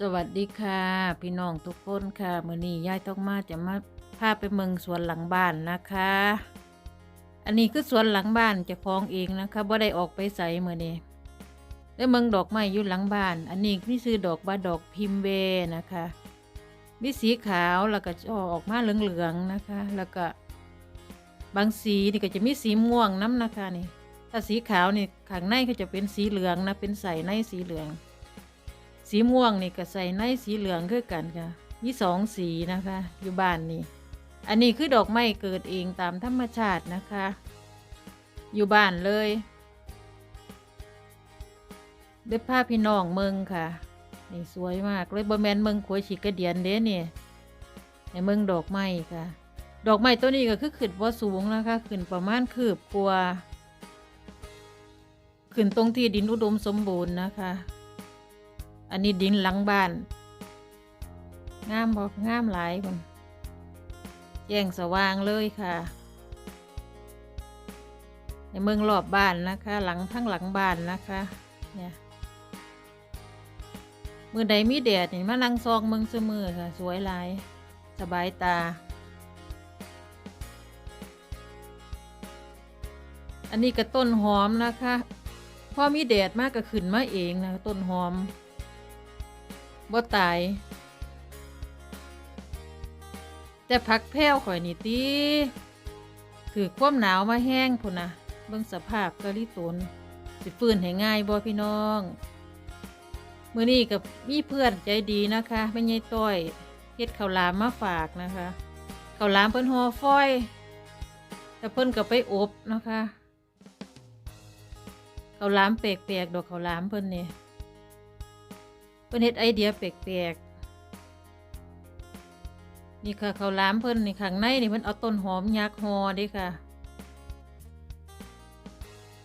สวัสดีค่ะ พี่น้องทุกคนค่ะมื้อนี้ยายต้องมาจะมาพาไปเมืองสวนหลังบ้านนะคะ อันนี้คือสวนหลังบ้านจะคลองเองนะคะบ่ได้ออกไปใส่มื้อนี้ได้เมืองดอกไม้อยู่หลังบ้าน อันนี้นี่คือดอกบาดอกพิมเวนะคะมีสีขาวแล้วก็ออกมาเหลืองๆนะคะ แล้วก็ บางสีนี่ก็จะมีสีม่วงน้ำนะคะนี่ถ้าสีขาวนี่ข้างในก็จะเป็นสีเหลืองนะเป็นใส่ในสีเหลือง สีม่วงนี่ก็ใส่ในสีเหลืองคือกันค่ะ มีสองสีนะคะ อยู่บ้านนี่ อันนี้คือดอกไม้เกิดเองตามธรรมชาตินะคะ อยู่บ้านเลยเด้ภาพพี่น้องเมืองค่ะ นี่สวยมากเลยบะแมนเมืองขวยฉีกกระเดียนเด้เนี่ยในเมืองดอกไม้ค่ะ ดอกไม้ตัวนี้ก็คือขึ้นว่าสูงนะคะ ขึ้นประมาณคืบกว่าขึ้นตรงที่ดินอุดมสมบูรณ์นะคะ อันนี้ดินหลังบ้าน งามบอกงามหลายคนแจ้งสว่างเลยค่ะ ในเมืองรอบบ้านนะคะ หลังทั้งหลังบ้านนะคะ เนี่ยมือใดมีแดดนี่มานั่งซองเมืองเสมอค่ะ สวยหลาย สบายตา อันนี้ก็ต้นหอมนะคะ พอมีแดดมากก็ขึ้นมาเองนะต้นหอม บ่ตาย แต่พักแพ้วข่อยนี่ตีถือความหนาวมาแห้งพุ่นนะเบิ่งสภาพกะลิตนสิฟื้นให้ง่ายบ่พี่น้องมื้อนี้กับมีเพื่อนใจดีนะคะไม่ใช่ต้อยเฮ็ดข้าวหลามมาฝากนะคะข้าวหลามเพิ่นห่อฟอยแต่เพิ่นก็ไปอบนะคะข้าวหลามแปลกๆดอกข้าวหลามเพิ่นนี่ เพิ่นเฮ็ดไอเดียแปลกๆนี่ค่ะเขาวหลามเพิ่นนี่ข้างในนี่เพิ่นเอาต้นหอมยักษ์ห่อเด้ค่ะ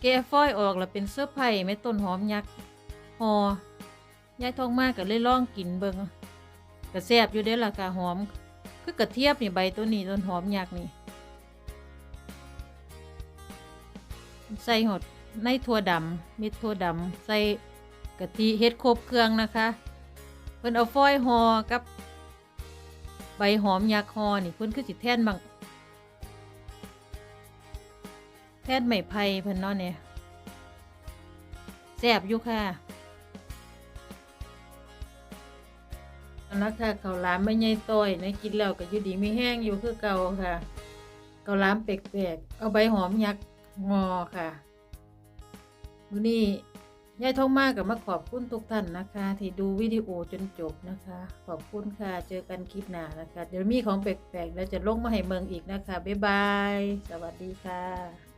แกฟอยออกแล้วเป็นเสื้อไผ่แม่ต้นหอมยักษ์ห่อยายทองมากก็เลยล่องกินเบิงก็แซบอยู่เด้ล่ะค่ะหอม คือกระเทียบนี่ใบตัวนี้ต้นหอมยักษ์นี่ใส่หดในถั่วดำเม็ดถั่วดำใส่ กะทิเฮ็ดครบเครื่องนะคะ เพิ่นเอาฟอยห่อกับ ใบหอมยักษ์ห่อนี่เพิ่นคือสิแท่นบางแท่นไม้ไผ่เพิ่นเนาะเนี่ยแซ่บอยู่ค่ะอันนั้นค่ะข้าวหลามไม่ใหญ่ต้อยนะกินแล้วก็อยู่ดีไม่แห้งอยู่คือเก่าค่ะข้าวหลามแปลกๆเอาใบหอมยักษ์งอค่ะมื้อนี้ ยายทองมากกับมาขอบคุณทุกท่านนะคะ ที่ดูวิดีโอจนจบนะคะ ขอบคุณค่ะเจอกันคลิปหน้านะคะ เดี๋ยวมีของแปลกๆแล้วจะลงมาให้เมืองอีกนะคะ บ๊ายบาย สวัสดีค่ะ